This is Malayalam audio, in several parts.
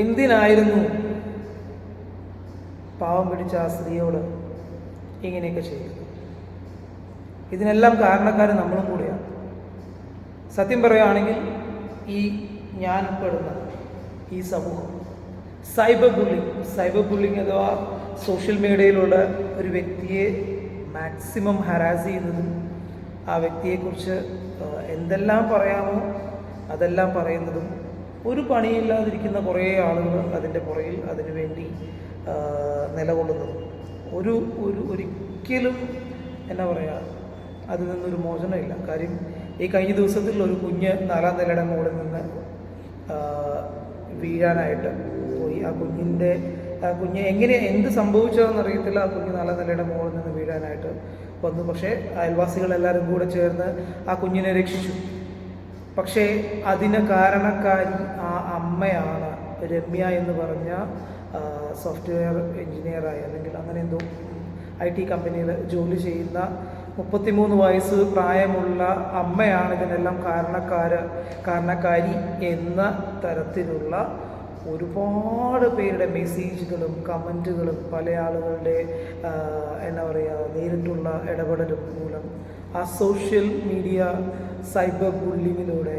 എന്തിനായിരുന്നു? പാവം പിടിച്ച ആ സ്ത്രീയോട് ഇങ്ങനെയൊക്കെ ചെയ്യുന്നത് ഇതിനെല്ലാം കാരണക്കാർ നമ്മളും കൂടിയാണ്. സത്യം പറയുകയാണെങ്കിൽ ഈ ഞാൻ പെടുന്ന ഈ സമൂഹം സൈബർ ബുള്ളിങ് സൈബർ ബുള്ളിങ് അഥവാ സോഷ്യൽ മീഡിയയിലുള്ള ഒരു വ്യക്തിയെ മാക്സിമം ഹരാസ് ചെയ്യുന്നതും ആ വ്യക്തിയെക്കുറിച്ച് എന്തെല്ലാം പറയാമോ അതെല്ലാം പറയുന്നതും ഒരു പണിയില്ലാതിരിക്കുന്ന കുറേ ആളുകൾ അതിന്റെ പുറകിൽ അതിനു വേണ്ടി നിലകൊള്ളുന്നത്. ഒരു ഒരു ഒരിക്കലും എന്നാ പറയുക അതിൽ നിന്നൊരു മോചനമില്ല കാര്യം ഈ കഴിഞ്ഞ ദിവസത്തിൽ ഒരു കുഞ്ഞ് നാലാം നിലയുടെ മുകളിൽ നിന്ന് വീഴാനായിട്ട് പോയി. ആ കുഞ്ഞിന്റെ ആ കുഞ്ഞ് എങ്ങനെ എന്ത് സംഭവിച്ചതെന്ന് അറിയത്തില്ല. ആ കുഞ്ഞ് നാലാം നിലയുടെ മുകളിൽ നിന്ന് വീഴാനായിട്ട് വന്നു. പക്ഷേ അയൽവാസികളെല്ലാവരും കൂടെ ചേർന്ന് ആ കുഞ്ഞിനെ രക്ഷിച്ചു. പക്ഷേ അതിന് കാരണക്കാരി ആ അമ്മയാണ് രമ്യ എന്ന് പറഞ്ഞ സോഫ്റ്റ്വെയർ എൻജിനീയറായി അല്ലെങ്കിൽ അങ്ങനെ എന്തോ ഐ ടി കമ്പനിയിൽ ജോലി ചെയ്യുന്ന മുപ്പത്തിമൂന്ന് വയസ്സ് പ്രായമുള്ള അമ്മയാണ് ഇതിനെല്ലാം കാരണക്കാര് കാരണക്കാരി എന്ന തരത്തിലുള്ള ഒരുപാട് പേരുടെ മെസ്സേജുകളും കമന്റുകളും പല ആളുകളുടെ എന്താ പറയുക നേരിട്ടുള്ള ഇടപെടലും മൂലം ആ സോഷ്യൽ മീഡിയ സൈബർ ബുള്ളിങ്ങിലൂടെ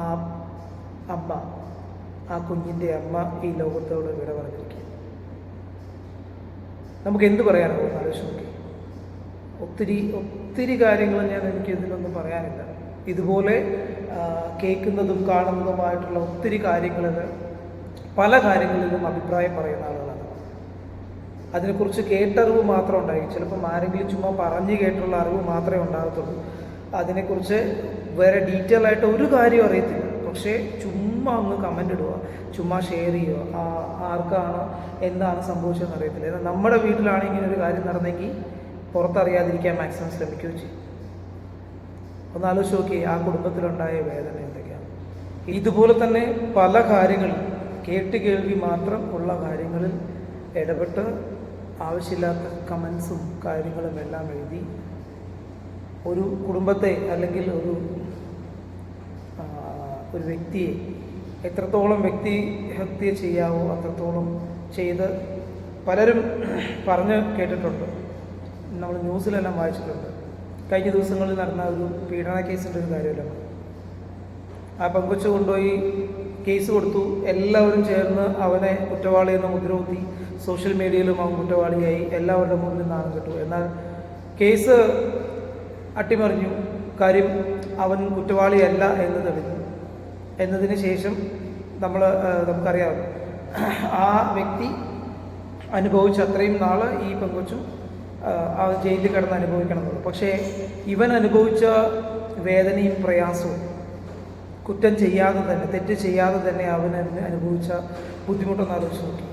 ആ അമ്മ ആ കുഞ്ഞിന്റെ അമ്മ ഈ ലോകത്തോട് വിട പറഞ്ഞിരിക്കുക നമുക്ക് എന്ത് പറയാനുള്ളൂ ആലോചിച്ച് നോക്കി. ഒത്തിരി ഒത്തിരി കാര്യങ്ങൾ ഞാൻ എനിക്ക് ഇതിലൊന്നും പറയാനില്ല. ഇതുപോലെ കേൾക്കുന്നതും കാണുന്നതുമായിട്ടുള്ള ഒത്തിരി കാര്യങ്ങളിൽ പല കാര്യങ്ങളിലും അഭിപ്രായം പറയുന്ന ആളുകളാണ്. അതിനെക്കുറിച്ച് കേട്ടറിവ് മാത്രം ഉണ്ടായി. ചിലപ്പം ആരെങ്കിലും ചുമ്മാ പറഞ്ഞു കേട്ടുള്ള അറിവ് മാത്രമേ ഉണ്ടാകത്തുള്ളൂ. അതിനെക്കുറിച്ച് വേറെ ഡീറ്റെയിൽ ആയിട്ട് ഒരു കാര്യം അറിയത്തില്ല. പക്ഷേ ചുമ്മാ അങ്ങ് കമന്റ് ഇടുക ചുമ്മാ ഷെയർ ചെയ്യുക ആ ആർക്കാണ് എന്താണ് സംഭവിച്ചതെന്ന് അറിയത്തില്ല. നമ്മുടെ വീട്ടിലാണ് ഇങ്ങനെ ഒരു കാര്യം നടന്നെങ്കിൽ പുറത്തറിയാതിരിക്കാൻ മാക്സിമം ശ്രമിക്കുകയും ചെയ്യും. ഒന്ന് ആലോചിച്ച് നോക്കി ആ കുടുംബത്തിലുണ്ടായ വേദന എന്തൊക്കെയാണ്? ഇതുപോലെ തന്നെ പല കാര്യങ്ങളും കേട്ട് കേൾവി മാത്രം ഉള്ള കാര്യങ്ങളിൽ ഇടപെട്ട് ആവശ്യമില്ലാത്ത കമൻസും കാര്യങ്ങളും എല്ലാം എഴുതി ഒരു കുടുംബത്തെ അല്ലെങ്കിൽ ഒരു ഒരു വ്യക്തിയെ എത്രത്തോളം വ്യക്തി ഹത്യ ചെയ്യാവോ അത്രത്തോളം ചെയ്ത് പലരും പറഞ്ഞ് കേട്ടിട്ടുണ്ട്. നമ്മൾ ന്യൂസിലെല്ലാം വായിച്ചിട്ടുണ്ട്. കഴിഞ്ഞ ദിവസങ്ങളിൽ നടന്ന ഒരു പീഡന കേസിന്റെ ഒരു കാര്യമല്ല? ആ പെങ്കൊച്ച് കൊണ്ടുപോയി കേസ് കൊടുത്തു. എല്ലാവരും ചേർന്ന് അവനെ കുറ്റവാളി എന്ന മുദ്രകുത്തി സോഷ്യൽ മീഡിയയിലും അവൻ കുറ്റവാളിയായി. എല്ലാവരുടെ മുന്നിൽ നാണം കിട്ടു എന്നാൽ കേസ് അട്ടിമറിഞ്ഞു. കാര്യം അവൻ കുറ്റവാളിയല്ല എന്ന് തെളിഞ്ഞു. എന്നതിന് ശേഷം നമ്മൾ നമുക്കറിയാം. ആ വ്യക്തി അനുഭവിച്ച അത്രയും നാൾ ഈ പെങ്കൊച്ചും ആ, ജയിലിൽ കിടന്ന് അനുഭവിക്കണം പക്ഷേ ഇവൻ അനുഭവിച്ച വേദനയും പ്രയാസവും കുറ്റം ചെയ്യാതെ തന്നെ തെറ്റ് ചെയ്യാതെ തന്നെ അവൻ അനുഭവിച്ച ബുദ്ധിമുട്ടൊന്ന് ആലോചിച്ച് നോക്കി.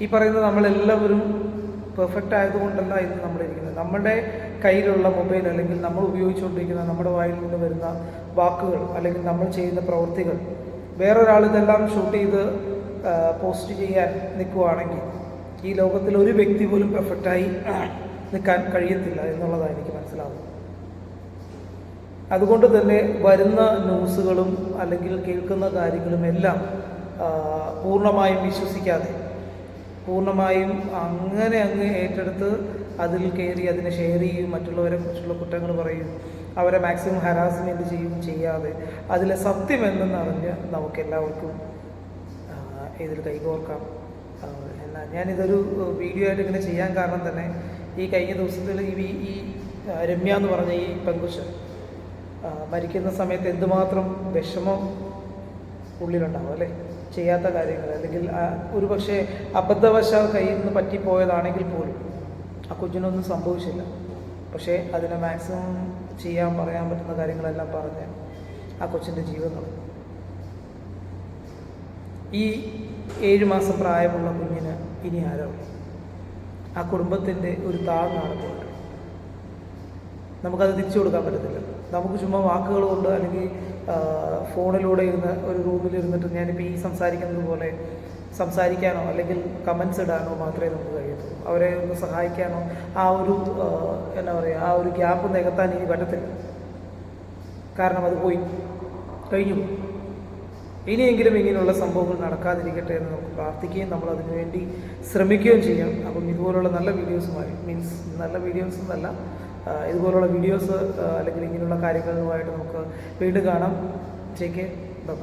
ഈ പറയുന്നത് നമ്മളെല്ലാവരും പെർഫെക്റ്റ് ആയതുകൊണ്ടല്ല ഇന്ന് നമ്മളിരിക്കുന്നത്. നമ്മുടെ കയ്യിലുള്ള മൊബൈൽ അല്ലെങ്കിൽ നമ്മൾ ഉപയോഗിച്ചുകൊണ്ടിരിക്കുന്ന നമ്മുടെ വായിൽ നിന്ന് വരുന്ന വാക്കുകൾ അല്ലെങ്കിൽ നമ്മൾ ചെയ്യുന്ന പ്രവൃത്തികൾ. വേറൊരാൾ ഇതെല്ലാം ഷൂട്ട് ചെയ്ത് പോസ്റ്റ് ചെയ്യാൻ നിൽക്കുവാണെങ്കിൽ ഈ ലോകത്തിൽ ഒരു വ്യക്തി പോലും പെർഫെക്റ്റായി നിൽക്കാൻ കഴിയത്തില്ല എന്നുള്ളതാണ് എനിക്ക് മനസ്സിലാവുന്നത്. അതുകൊണ്ട് തന്നെ വരുന്ന ന്യൂസുകളും അല്ലെങ്കിൽ കേൾക്കുന്ന കാര്യങ്ങളും എല്ലാം പൂർണമായും വിശ്വസിക്കാതെ പൂർണമായും അങ്ങനെ അങ്ങ് ഏറ്റെടുത്ത് അതിൽ കയറി അതിനെ ഷെയർ ചെയ്യും മറ്റുള്ളവരെ കുറിച്ചുള്ള കുറ്റങ്ങൾ പറയും അവരെ മാക്സിമം ഹരാസ്മെന്റ് ചെയ്യും ചെയ്യാതെ. അതിലെ സത്യം എന്തെന്നറിഞ്ഞ് നമുക്ക് എല്ലാവർക്കും ആ, ഇതിൽ കൈകോർക്കാം. എന്നാൽ ഞാനിതൊരു വീഡിയോ ആയിട്ട് ഇങ്ങനെ ചെയ്യാൻ കാരണം തന്നെ ഈ കഴിഞ്ഞ ദിവസത്തിൽ ഈ ഈ രമ്യ എന്ന് പറഞ്ഞ ഈ പെങ്കുശ് മരിക്കുന്ന സമയത്ത് എന്തുമാത്രം വിഷമം ഉള്ളിലുണ്ടാവും അല്ലേ? ചെയ്യാത്ത കാര്യങ്ങൾ. അല്ലെങ്കിൽ ഒരു പക്ഷേ അബദ്ധവശാൽ കയ്യിൽ നിന്ന് പറ്റിപ്പോയതാണെങ്കിൽ പോലും ആ കുഞ്ഞിനൊന്നും സംഭവിച്ചില്ല. പക്ഷേ അതിനെ മാക്സിമം ചെയ്യാൻ പറയാൻ പറ്റുന്ന കാര്യങ്ങളെല്ലാം പറഞ്ഞ് ആ കൊച്ചിന്റെ ജീവൻ ഈ ഏഴ് മാസം പ്രായമുള്ള കുഞ്ഞിന് ഇനി ആരോ? ആ കുടുംബത്തിന്റെ ഒരു പോയിട്ട് നമുക്കത് തിരിച്ചു കൊടുക്കാൻ പറ്റത്തില്ല. നമുക്ക് ചുമ്മാ വാക്കുകൾ കൊണ്ട് അല്ലെങ്കിൽ ഫോണിലൂടെ ഇരുന്ന് ഒരു റൂമിൽ ഇരുന്നിട്ട് ഞാനിപ്പോൾ ഈ സംസാരിക്കുന്നത് പോലെ സംസാരിക്കാനോ അല്ലെങ്കിൽ കമൻസ് ഇടാനോ മാത്രമേ നമുക്ക് കഴിയത്തുള്ളൂ. അവരെ ഒന്ന് സഹായിക്കാനോ ആ ഒരു എന്താ പറയുക ആ ഒരു ഗ്യാപ്പ് നികത്താൻ ഇനി പറ്റത്തില്ല. കാരണം അത് പോയി കഴിഞ്ഞു ഇനിയെങ്കിലും ഇങ്ങനെയുള്ള സംഭവങ്ങൾ നടക്കാതിരിക്കട്ടെ എന്ന് നമുക്ക് പ്രാർത്ഥിക്കുകയും നമ്മൾ അതിനുവേണ്ടി ശ്രമിക്കുകയും ചെയ്യാം. അപ്പം ഇതുപോലുള്ള നല്ല വീഡിയോസുമായി മീൻസ് നല്ല വീഡിയോസ് എന്നല്ല ഇതുപോലുള്ള വീഡിയോസ് അല്ലെങ്കിൽ ഇങ്ങനെയുള്ള കാര്യങ്ങളുമായിട്ട് നമുക്ക് വീണ്ടും കാണാം. ചേക്ക് ബൈ